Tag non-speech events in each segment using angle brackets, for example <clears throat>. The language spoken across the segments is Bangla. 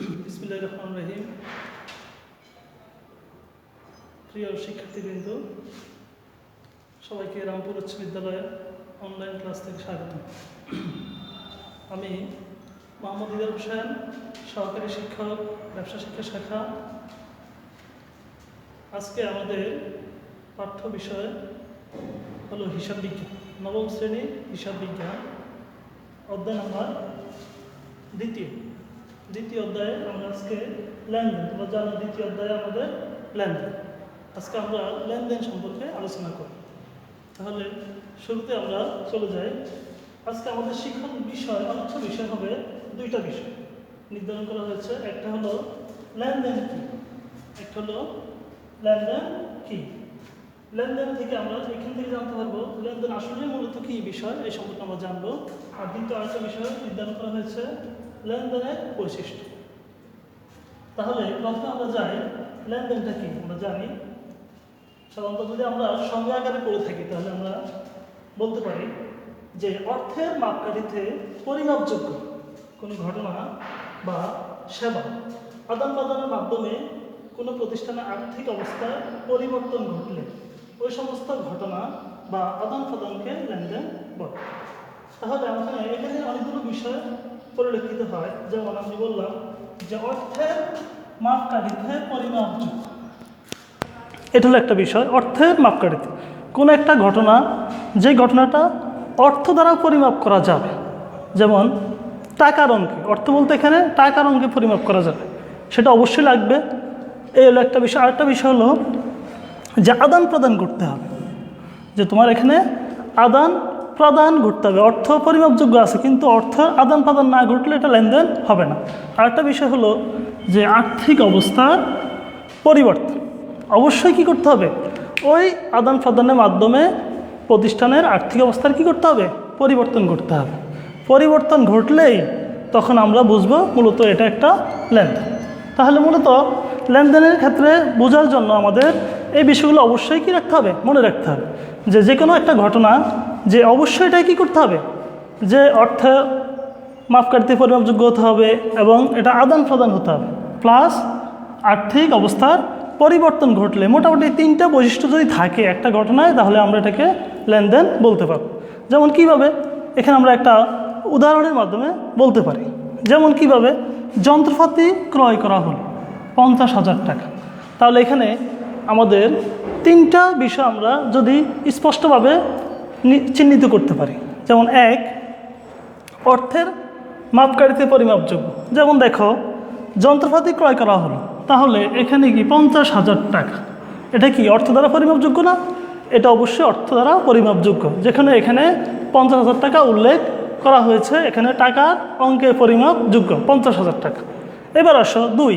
বিসমুল্লাহ রহমান রহিম। প্রিয় শিক্ষার্থীবৃন্দ, সবাইকে রামপুর উচ্চ বিদ্যালয়ে অনলাইন ক্লাস থেকে স্বাগত। আমি মোহাম্মদ ইদার হোসেন, সহকারী শিক্ষক, ব্যবসা শিক্ষা শাখা। আজকে আমাদের পাঠ্য বিষয় হলো হিসাব বিজ্ঞান, নবম শ্রেণি হিসাব বিজ্ঞান, অধ্যায় নাম্বার দ্বিতীয়। দ্বিতীয় অধ্যায়ে আমরা আজকে লেনদেন, তোমরা জানো দ্বিতীয় অধ্যায়ে আমাদের লেনদেন। আজকে আমরা লেনদেন সম্পর্কে আলোচনা করি তাহলে শুরুতে আমরা চলে যাই। আজকে আমাদের শিক্ষক বিষয়, অর্থ বিষয় হবে দুইটা বিষয়। নির্ধারণ করা হয়েছে, একটা হলো লেনদেন কি? একটা হলো লেনদেন কি? লেনদেন থেকে আমরা এখান থেকে জানতে পারব লেনদেন আসলে মূলত কি বিষয়, এই সম্পর্কে আমরা জানব। আর দ্বিতীয় আরেকটা বিষয় নির্ধারণ করা হয়েছে লেনদেনের বৈশিষ্ট্য। তাহলে প্রথমে আমরা যাই লেনদেনটা কি, আমরা জানি। সাধারণত যদি আমরা সংজ্ঞা আকারে পড়ে থাকি, তাহলে আমরা বলতে পারি যে অর্থের মাপকাঠিতে পরিমাপযোগ্য কোনো ঘটনা বা সেবা আদান প্রদানের মাধ্যমে কোনো প্রতিষ্ঠানের আর্থিক অবস্থায় পরিবর্তন ঘটলে ওই সমস্ত ঘটনা বা আদান প্রদানকে লেনদেন বলে। তাহলে আমাদের এখানে অনেকগুলো বিষয় পরিলক্ষিত হয়। যেমন আমি বললাম যে অর্থের মাপকাঠিতে পরিমাপযোগ্য এটা হলো একটা বিষয়, অর্থের মাপকাঠিতে কোনো একটা ঘটনা, যে ঘটনাটা অর্থ দ্বারা পরিমাপ করা যাবে। যেমন, টাকার অঙ্কে, অর্থ বলতে এখানে টাকার অঙ্কে পরিমাপ করা যাবে। সেটা অবশ্যই লাগবে। এই হলো একটা বিষয়। আরেকটা বিষয় হলো যে আদান প্রদান করতে হবে। যে তোমার এখানে আদান প্রদান ঘটতে হবে, অর্থ পরিমাপযোগ্য আছে, কিন্তু অর্থ আদান প্রদান না ঘটলে এটা লেনদেন হবে না। আরেকটা বিষয় হলো যে আর্থিক অবস্থার পরিবর্তন। অবশ্যই কি করতে হবে? ওই আদান প্রদানের মাধ্যমে প্রতিষ্ঠানের আর্থিক অবস্থার কি করতে হবে? পরিবর্তন করতে হবে। পরিবর্তন ঘটলেই তখন আমরা বুঝব মূলত এটা একটা লেনদেন। তাহলে মূলত লেনদেনের ক্ষেত্রে বোঝার জন্য আমাদের এই বিষয়গুলো অবশ্যই কি রাখতে হবে? মনে রাখতে হবে যে যে কোনো একটা ঘটনা যে অবশ্যই এটাই কী করতে হবে? যে অর্থ মাপকাঠিতে পরিমাপযোগ্য হতে হবে এবং এটা আদান প্রদান হতে হবে। প্লাস আর্থিক অবস্থার পরিবর্তন ঘটলে মোটামুটি তিনটা বৈশিষ্ট্য যদি থাকে একটা ঘটনায়, তাহলে আমরা এটাকে লেনদেন বলতে পারব। যেমন কীভাবে? এখানে আমরা একটা উদাহরণের মাধ্যমে বলতে পারি। যেমন কীভাবে? যন্ত্রপাতি ক্রয় করা হলো, পঞ্চাশ হাজার টাকা। তাহলে এখানে আমাদের তিনটা বিষয় আমরা যদি স্পষ্টভাবে চিহ্নিত করতে পারি। যেমন এক, অর্থের মাপকাঠিতে পরিমাপযোগ্য। যেমন দেখো, যন্ত্রপাতি ক্রয় করা হলো, তাহলে এখানে কি পঞ্চাশ হাজার টাকা। এটা কি অর্থ দ্বারা পরিমাপযোগ্য না? এটা অবশ্যই অর্থ দ্বারা পরিমাপযোগ্য। যেখানে এখানে পঞ্চাশ হাজার টাকা উল্লেখ করা হয়েছে, এখানে টাকার অঙ্কের পরিমাপযোগ্য, পঞ্চাশ হাজার টাকা। এবার আসো দুই,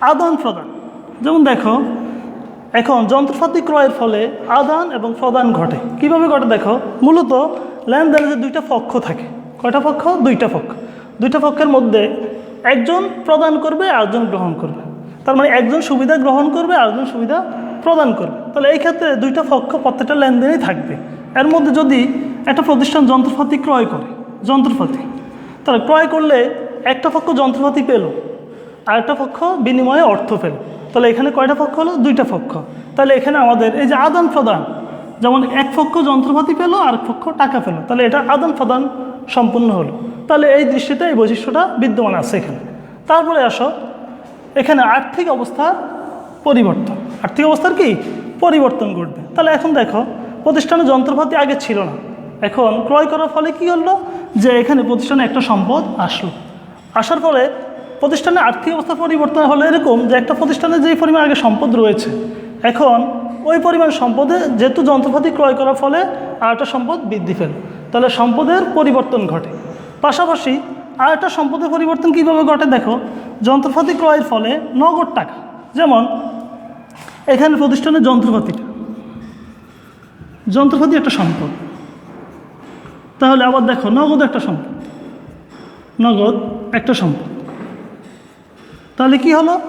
আদান প্রদান। যেমন দেখো এখন যন্ত্রপাতি ক্রয়ের ফলে আদান এবং প্রদান ঘটে। কীভাবে ঘটে দেখো? মূলত লেনদেনের যে দুইটা পক্ষ থাকে। কয়টা পক্ষ? দুইটা পক্ষ। দুইটা পক্ষের মধ্যে একজন প্রদান করবে, আরেকজন গ্রহণ করবে। তার মানে একজন সুবিধা গ্রহণ করবে, আরেকজন সুবিধা প্রদান করবে। তাহলে এই ক্ষেত্রে দুইটা পক্ষ প্রত্যেকটা লেনদেনেই থাকবে। এর মধ্যে যদি একটা প্রতিষ্ঠান যন্ত্রপাতি ক্রয় করে, যন্ত্রপাতি, তাহলে ক্রয় করলে একটা পক্ষ যন্ত্রপাতি পেল, আরেকটা পক্ষ বিনিময়ে অর্থ পেল। তাহলে এখানে কয়টা পক্ষ হলো? দুইটা পক্ষ। তাহলে এখানে আমাদের এই যে আদান প্রদান, যেমন এক পক্ষ যন্ত্রপাতি পেল, আর এক পক্ষ টাকা পেল। তাহলে এটা আদান প্রদান সম্পূর্ণ হলো। তাহলে এই দৃষ্টিতে এই বৈশিষ্ট্যটা বিদ্যমান আছে এখানে। তারপরে আসো, এখানে আর্থিক অবস্থার পরিবর্তন। আর্থিক অবস্থার কি? পরিবর্তন ঘটবে। তাহলে এখন দেখো, প্রতিষ্ঠানে যন্ত্রপাতি আগে ছিল না। এখন ক্রয় করার ফলে কি হলো? যে এখানে প্রতিষ্ঠানে একটা সম্পদ আসলো। আসার ফলে প্রতিষ্ঠানের আর্থিক অবস্থা পরিবর্তন হলো এরকম যে একটা প্রতিষ্ঠানে যেই পরিমাণ আগে সম্পদ রয়েছে, এখন ওই পরিমাণ সম্পদে যেহেতু যন্ত্রপাতি ক্রয় করার ফলে আর একটা সম্পদ বৃদ্ধি পেল। তাহলে সম্পদের পরিবর্তন ঘটে। পাশাপাশি আর একটা সম্পদের পরিবর্তন কীভাবে ঘটে দেখো, যন্ত্রপাতি ক্রয়ের ফলে নগদ টাকা, যেমন এখানে প্রতিষ্ঠানের যন্ত্রপাতিটা। যন্ত্রপাতি একটা সম্পদ। তাহলে আবার দেখো, নগদ একটা সম্পদ। নগদ একটা সম্পদ। তাহলে কি হলো?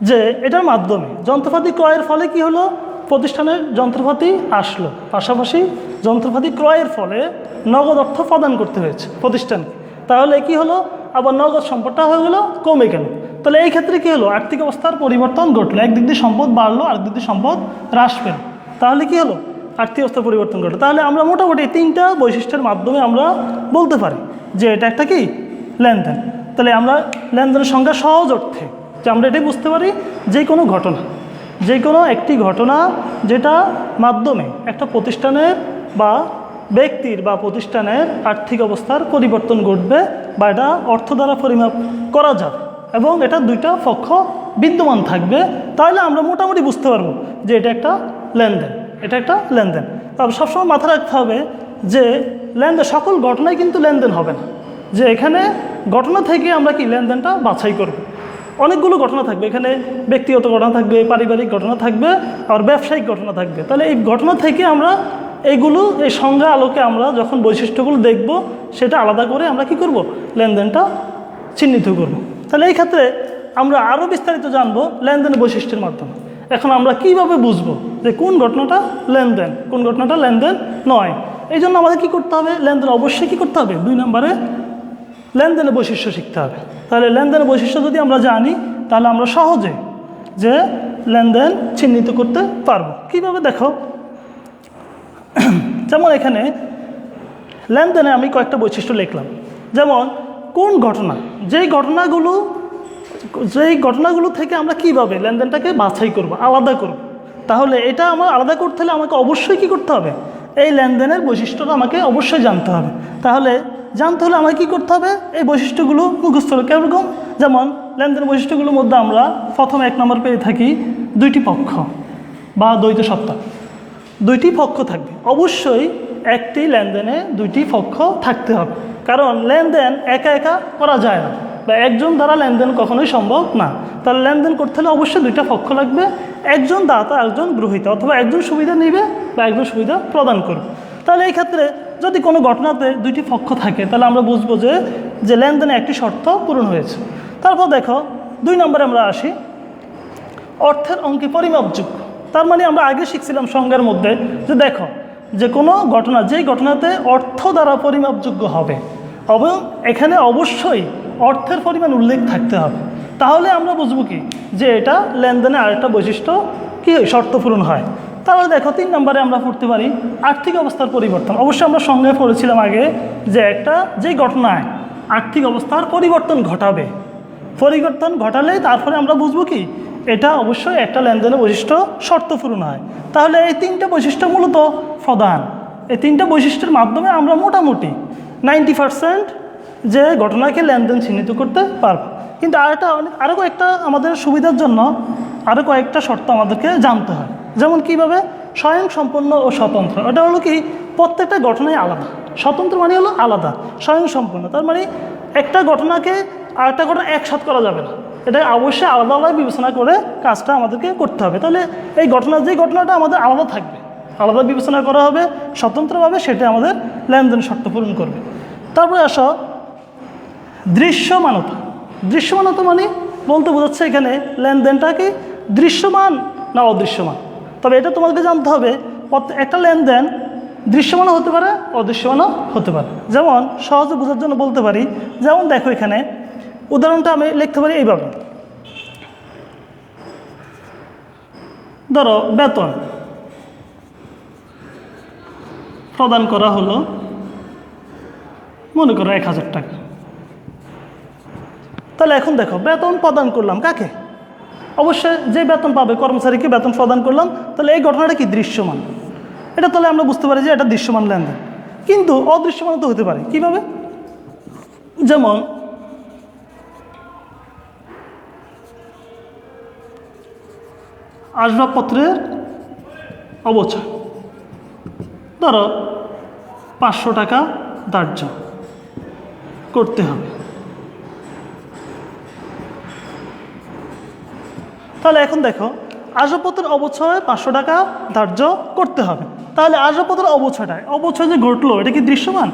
যে এটার মাধ্যমে যন্ত্রপাতি ক্রয়ের ফলে কি হলো? প্রতিষ্ঠানের যন্ত্রপাতি আসলো। পাশাপাশি যন্ত্রপাতি ক্রয়ের ফলে নগদ অর্থ প্রদান করতে হয়েছে প্রতিষ্ঠানকে। তাহলে কি হলো? আবার নগদ সম্পদটা হয়ে গেলো, কমে গেল। তাহলে এই ক্ষেত্রে কী হলো? আর্থিক অবস্থার পরিবর্তন ঘটলো। একদিক দিয়ে সম্পদ বাড়লো, আরেক দিয়ে সম্পদ হ্রাস পেল। তাহলে কি হলো? আর্থিক অবস্থার পরিবর্তন ঘটলো। তাহলে আমরা মোটামুটি তিনটা বৈশিষ্ট্যের মাধ্যমে আমরা বলতে পারি যে এটা একটা কি? লেনদেন। তাহলে আমরা লেনদেনের সংখ্যা সহজ অর্থে যে আমরা এটাই বুঝতে পারি যে কোনো ঘটনা, যে কোনো একটি ঘটনা যেটা মাধ্যমে একটা প্রতিষ্ঠানের বা ব্যক্তির বা প্রতিষ্ঠানের আর্থিক অবস্থার পরিবর্তন ঘটবে বা এটা অর্থ দ্বারা পরিমাপ করা যাবে এবং এটা দুইটা পক্ষ বিদ্যমান থাকবে, তাহলে আমরা মোটামুটি বুঝতে পারব যে এটা একটা লেনদেন, এটা একটা লেনদেন। তবে সবসময় মাথায় রাখতে হবে যে লেনদেন, সকল ঘটনায় কিন্তু লেনদেন হবে না। যে এখানে ঘটনা থেকে আমরা কি লেনদেনটা বাছাই করব? অনেকগুলো ঘটনা থাকবে। এখানে ব্যক্তিগত ঘটনা থাকবে, পারিবারিক ঘটনা থাকবে আর ব্যবসায়িক ঘটনা থাকবে। তাহলে এই ঘটনা থেকে আমরা এইগুলো এই সংজ্ঞা আলোকে আমরা যখন বৈশিষ্ট্যগুলো দেখব, সেটা আলাদা করে আমরা কি করব? লেনদেনটা চিহ্নিত করব। তাহলে এই ক্ষেত্রে আমরা আরও বিস্তারিত জানব লেনদেনের বৈশিষ্ট্যের মাধ্যমে। এখন আমরা কীভাবে বুঝব যে কোন ঘটনাটা লেনদেন, কোন ঘটনাটা লেনদেন নয়? এই জন্য আমাদের কী করতে হবে? লেনদেন অবশ্যই কী করতে হবে? দুই নম্বরে লেনদেনের বৈশিষ্ট্য শিখতে হবে। তাহলে লেনদেনের বৈশিষ্ট্য যদি আমরা জানি, তাহলে আমরা সহজে যে লেনদেন চিহ্নিত করতে পারব। কীভাবে দেখো? <clears throat> যেমন এখানে লেনদেনে আমি কয়েকটা বৈশিষ্ট্য লিখলাম। যেমন, কোন ঘটনা? যেই ঘটনাগুলো যেই ঘটনাগুলো থেকে আমরা কীভাবে লেনদেনটাকে বাছাই করব, আলাদা করব, তাহলে এটা আমার আলাদা করতে হলে আমাকে অবশ্যই কি করতে হবে? এই লেনদেনের বৈশিষ্ট্যটা আমাকে অবশ্যই জানতে হবে। তাহলে জানতে হলে আমাকে কী করতে হবে? এই বৈশিষ্ট্যগুলো মুখস্থ হবে কীরকম? যেমন লেনদেন বৈশিষ্ট্যগুলোর মধ্যে আমরা প্রথম এক নম্বর পেয়ে থাকি দুইটি পক্ষ বা দ্বৈত সত্তা। দুইটি পক্ষ থাকবে। অবশ্যই একটি লেনদেনে দুইটি পক্ষ থাকতে হবে। কারণ লেনদেন একা একা করা যায় না বা একজন দ্বারা লেনদেন কখনোই সম্ভব না। তাহলে লেনদেন করতে হলে অবশ্যই দুইটা পক্ষ লাগবে। একজন দাতা একজন গ্রহীতা অথবা একজন সুবিধা নেবে বা একজন সুবিধা প্রদান করবে। তাহলে এই ক্ষেত্রে যদি কোনো ঘটনাতে দুইটি পক্ষ থাকে, তাহলে আমরা বুঝব যে যে লেনদেনে একটি শর্ত পূরণ হয়েছে। তারপর দেখো, দুই নম্বরে আমরা আসি। অর্থের অঙ্কে পরিমাপযোগ্য তার মানে আমরা আগে শিখছিলাম সংজ্ঞার মধ্যে যে দেখো, যে কোনো ঘটনা, যেই ঘটনাতে অর্থ দ্বারা পরিমাপযোগ্য হবে, এবং এখানে অবশ্যই অর্থের পরিমাণ উল্লেখ থাকতে হবে। তাহলে আমরা বুঝব কি, যে এটা লেনদেনে আরেকটা বৈশিষ্ট্য কী, শর্ত পূরণ হয়। তাহলে দেখো তিন নম্বরে আমরা পড়তে পারি আর্থিক অবস্থার পরিবর্তন। অবশ্যই আমরা সঙ্গে পড়েছিলাম আগে যে একটা যেই ঘটনায় আর্থিক অবস্থার পরিবর্তন ঘটাবে। পরিবর্তন ঘটালে তারপরে আমরা বুঝব কি, এটা অবশ্যই একটা লেনদেনের বৈশিষ্ট্য শর্ত পূরণ হয়। তাহলে এই তিনটা বৈশিষ্ট্য মূলত প্রধান। এই তিনটা বৈশিষ্ট্যের মাধ্যমে আমরা মোটামুটি নাইনটি পারসেন্ট যে ঘটনাকে লেনদেন চিহ্নিত করতে পারব। কিন্তু আরেকটা অনেক আরও কয়েকটা আমাদের সুবিধার জন্য আরও কয়েকটা শর্ত আমাদেরকে জানতে হয়। যেমন কীভাবে? স্বয়ং সম্পন্ন ও স্বতন্ত্র। এটা হলো কি? প্রত্যেকটা ঘটনাই আলাদা। স্বতন্ত্র মানে হলো আলাদা স্বয়ং সম্পন্ন তার মানে একটা ঘটনাকে আরেকটা ঘটনা একসাথ করা যাবে না। এটা অবশ্যই আলাদা আলাদা বিবেচনা করে কাজটা আমাদেরকে করতে হবে। তাহলে এই ঘটনা, যে ঘটনাটা আমাদের আলাদা থাকবে, আলাদা বিবেচনা করা হবে, স্বতন্ত্রভাবে সেটা আমাদের লেনদেন শর্ত পূরণ করবে। তারপরে আসো, দৃশ্যমানতা। দৃশ্যমানতা মানে বলতে বোঝাচ্ছে এখানে লেনদেনটা কি? দৃশ্যমান না অদৃশ্যমান? তবে এটা তোমাকে জানতে হবে একটা লেনদেন দৃশ্যমানও হতে পারে, অদৃশ্যমানও হতে পারে। যেমন সহজে বোঝার জন্য বলতে পারি, যেমন দেখো এখানে, উদাহরণটা আমি লিখতে পারি এইভাবে। ধরো বেতন প্রদান করা হলো, মনে করো এক হাজার টাকা। তাহলে এখন দেখো, বেতন প্রদান করলাম কাকে? অবশ্যই যে বেতন পাবে কর্মচারীকে বেতন প্রদান করলাম, তাহলে এই ঘটনাটা কি দৃশ্যমান? এটা তাহলে আমরা বুঝতে পারি যে এটা দৃশ্যমান লেনদেন। কিন্তু অদৃশ্যমান তো হতে পারে। কীভাবে? যেমন, আসবাবপত্রের অবচয়। ধরো, পাঁচশো টাকা ধার্য করতে হবে। তাহলে এখন দেখো আসবাবপত্রের অবচয় পাঁচশো টাকা ধার্য করতে হবে। তাহলে আসবাবপত্রের অবচয়টা অবচয় যে ঘটলো, এটা কি দৃশ্যমান?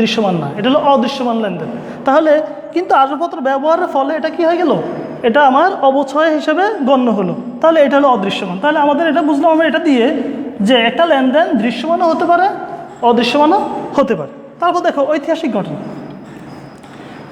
দৃশ্যমান না, এটা হলো অদৃশ্যমান লেনদেন। তাহলে কিন্তু আসবাবপত্র ব্যবহারের ফলে এটা কি হয়ে গেল? এটা আমার অবচয় হিসেবে গণ্য হলো। তাহলে এটা হলো অদৃশ্যমান। তাহলে আমাদের এটা বুঝলাম আমরা এটা দিয়ে যে একটা লেনদেন দৃশ্যমানও হতে পারে, অদৃশ্যমানও হতে পারে। তারপর দেখো, ঐতিহাসিক ঘটনা।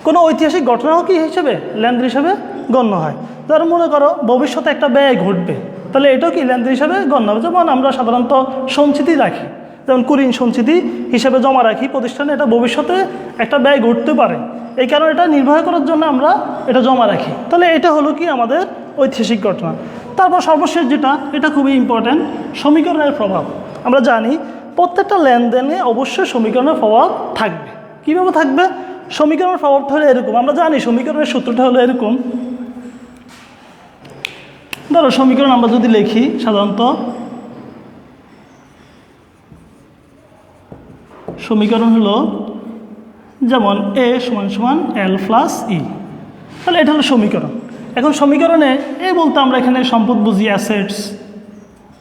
কোনো ঐতিহাসিক ঘটনাও কি হিসেবে? লেনদেন হিসেবে গণ্য হয়। ধরো মনে করো ভবিষ্যতে একটা ব্যয় ঘটবে, তাহলে এটাও কি লেনদেন হিসাবে গণ্য হবে? যেমন আমরা সাধারণত সঞ্চিতি রাখি। যেমন কুরিন সঞ্চিতি হিসেবে জমা রাখি প্রতিষ্ঠানে, এটা ভবিষ্যতে একটা ব্যয় ঘটতে পারে। এই কারণে এটা নির্বাহ করার জন্য আমরা এটা জমা রাখি। তাহলে এটা হলো কি আমাদের ঐতিহাসিক ঘটনা। তারপর সর্বশেষ যেটা, এটা খুবই ইম্পর্ট্যান্ট সমীকরণের প্রভাব। আমরা জানি প্রত্যেকটা লেনদেনে অবশ্যই সমীকরণের প্রভাব থাকবে। কীভাবে থাকবে? সমীকরণের প্রভাবটা হলো এরকম। আমরা জানি সমীকরণের সূত্রটা হলো এরকম। ধরো সমীকরণ আমরা যদি লিখি, সাধারণত সমীকরণ হলো যেমন এ সমান সমান এল প্লাস ই তাহলে এটা হলো সমীকরণ। এখন সমীকরণে এ বলতে আমরা এখানে সম্পদ বুঝি অ্যাসেটস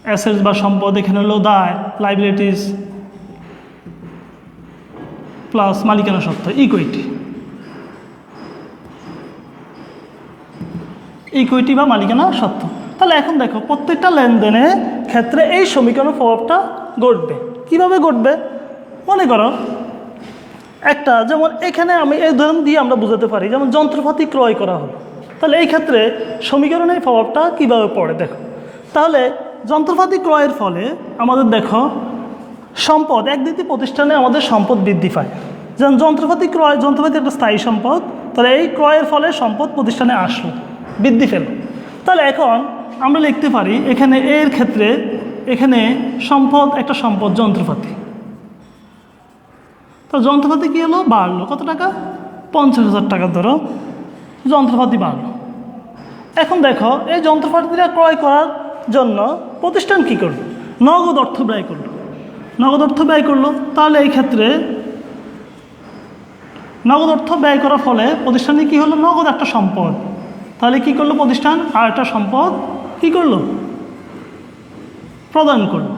অ্যাসেটস বা সম্পদ এখানে হলো দায় লাইবিলিটিস প্লাস মালিকানা সত্ত্ব ইকুইটি ইকুইটি বা মালিকানা সত্ত্ব তাহলে এখন দেখো, প্রত্যেকটা লেনদেনের ক্ষেত্রে এই সমীকরণের প্রভাবটা ঘটবে। কীভাবে ঘটবে? মনে করো, একটা, যেমন এখানে আমি এই উদাহরণ দিয়ে আমরা বোঝাতে পারি, যেমন যন্ত্রপাতি ক্রয় করা হলো। তাহলে এই ক্ষেত্রে সমীকরণের প্রভাবটা কীভাবে পড়ে দেখো। তাহলে যন্ত্রপাতি ক্রয়ের ফলে আমাদের দেখো, সম্পদ, এক প্রতিষ্ঠানে আমাদের সম্পদ বৃদ্ধি পায়। যেমন যন্ত্রপাতি ক্রয় যন্ত্রপাতি একটা স্থায়ী সম্পদ, তাহলে এই ক্রয়ের ফলে সম্পদ প্রতিষ্ঠানে আসলো। বৃদ্ধি পেল। তাহলে এখন আমরা লিখতে পারি এখানে এর ক্ষেত্রে এখানে সম্পদ, একটা সম্পদ, যন্ত্রপাতি। তো যন্ত্রপাতি কী হলো? বাড়লো। কত টাকা? পঞ্চাশ হাজার টাকা ধরো। যন্ত্রপাতি বাড়লো। এখন দেখো, এই যন্ত্রপাতিটা ক্রয় করার জন্য প্রতিষ্ঠান কী করল? নগদ অর্থ ব্যয় করল। নগদ অর্থ ব্যয় করল। তাহলে এই ক্ষেত্রে নগদ অর্থ ব্যয় করার ফলে প্রতিষ্ঠানে কী হলো? নগদ একটা সম্পদ। তাহলে কি করল প্রতিষ্ঠান? আর একটা সম্পদ কী করল? প্রদান করল।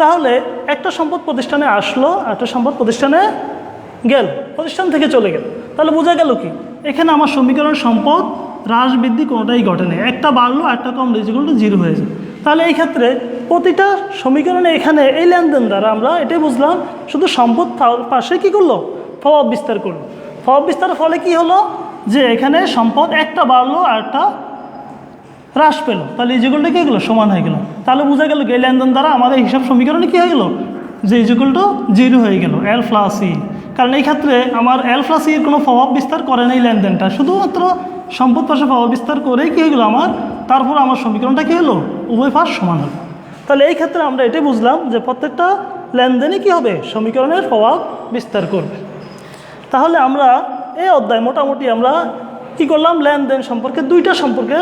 তাহলে একটা সম্পদ প্রতিষ্ঠানে আসলো, আর একটা সম্পদ প্রতিষ্ঠানে গেল, প্রতিষ্ঠান থেকে চলে গেল। তাহলে বোঝা গেল কি? এখানে আমার সমীকরণ সম্পদ হ্রাস বৃদ্ধি কোনোটাই ঘটেনি একটা বাড়লো, একটা কম রেজিগুলো জিরো হয়ে যায়। তাহলে এই ক্ষেত্রে প্রতিটা সমীকরণে এখানে এই লেনদেন দ্বারা আমরা এটাই বুঝলাম, শুধু সম্পদ পাশে কী করল? প্রভাব বিস্তার করল। প্রভাব বিস্তারের ফলে কি হলো? যে এখানে সম্পদ একটা বাড়লো আর একটা হ্রাস পেল। তাহলে এই ইজিকুলটা কী গেলো? সমান হয়ে গেল। তাহলে বোঝা গেল এই লেনদেন দ্বারা আমাদের হিসাব সমীকরণে কী হয়ে গেল? যে এই ইজিকুলটা জিরো হয়ে গেল এল প্লাস ই কারণ এই ক্ষেত্রে আমার এল প্লাস কোনো প্রভাব বিস্তার করে না লেনদেনটা। শুধুমাত্র সম্পদ পাশে প্রভাব বিস্তার করেই কী হয়ে গেলো আমার? তারপর আমার সমীকরণটা কী হলো? উভয় পাশ সমান হলো। তাহলে এই ক্ষেত্রে আমরা এটাই বুঝলাম যে প্রত্যেকটা লেনদেনই কী হবে? সমীকরণের প্রভাব বিস্তার করবে। তাহলে আমরা এই অধ্যায় মোটামুটি আমরা কি করলাম? লেনদেন সম্পর্কে দুইটা সম্পর্কে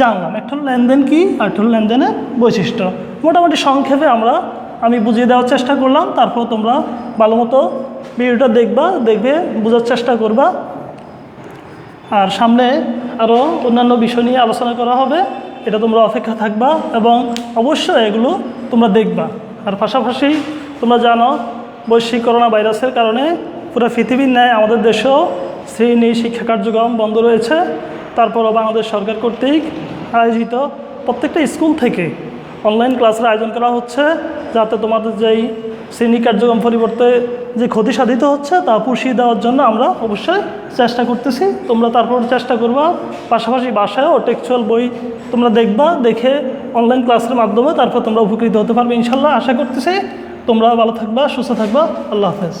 জানলাম। একটা লেনদেন কি, আর একটা লেনদেনের বৈশিষ্ট্য। মোটামুটি সংক্ষেপে আমরা, আমি বুঝিয়ে দেওয়ার চেষ্টা করলাম, তারপর তোমরা ভালো মতো ভিডিওটা দেখবা, দেখবে, বোঝার চেষ্টা করবা। আর সামনে আরও অন্যান্য বিষয় নিয়ে আলোচনা করা হবে, এটা তোমরা অপেক্ষা থাকবা এবং অবশ্যই এগুলো তোমরা দেখবা। আর পাশাপাশি তোমরা জানো, বৈশ্বিক করোনা ভাইরাসের কারণে পুরো পৃথিবীর ন্যায় আমাদের দেশেও শ্রেণি শিক্ষা কার্যক্রম বন্ধ রয়েছে। তারপরও বাংলাদেশ সরকার কর্তৃক আয়োজিত প্রত্যেকটা স্কুল থেকে অনলাইন ক্লাসের আয়োজন করা হচ্ছে, যাতে তোমাদের যেই শ্রেণি কার্যক্রম পরিবর্তে যে ক্ষতি সাধিত হচ্ছে, তা পুষিয়ে দেওয়ার জন্য আমরা অবশ্যই চেষ্টা করতেছি। তোমরা তারপর চেষ্টা করবা, পাশাপাশি বাসায়ও টেক্সচুয়াল বই তোমরা দেখবা, দেখে অনলাইন ক্লাসের মাধ্যমে তারপর তোমরা উপকৃত হতে পারবে ইনশাল্লাহ। আশা করতেছি তোমরা ভালো থাকবা, সুস্থ থাকবা। আল্লাহ হাফেজ।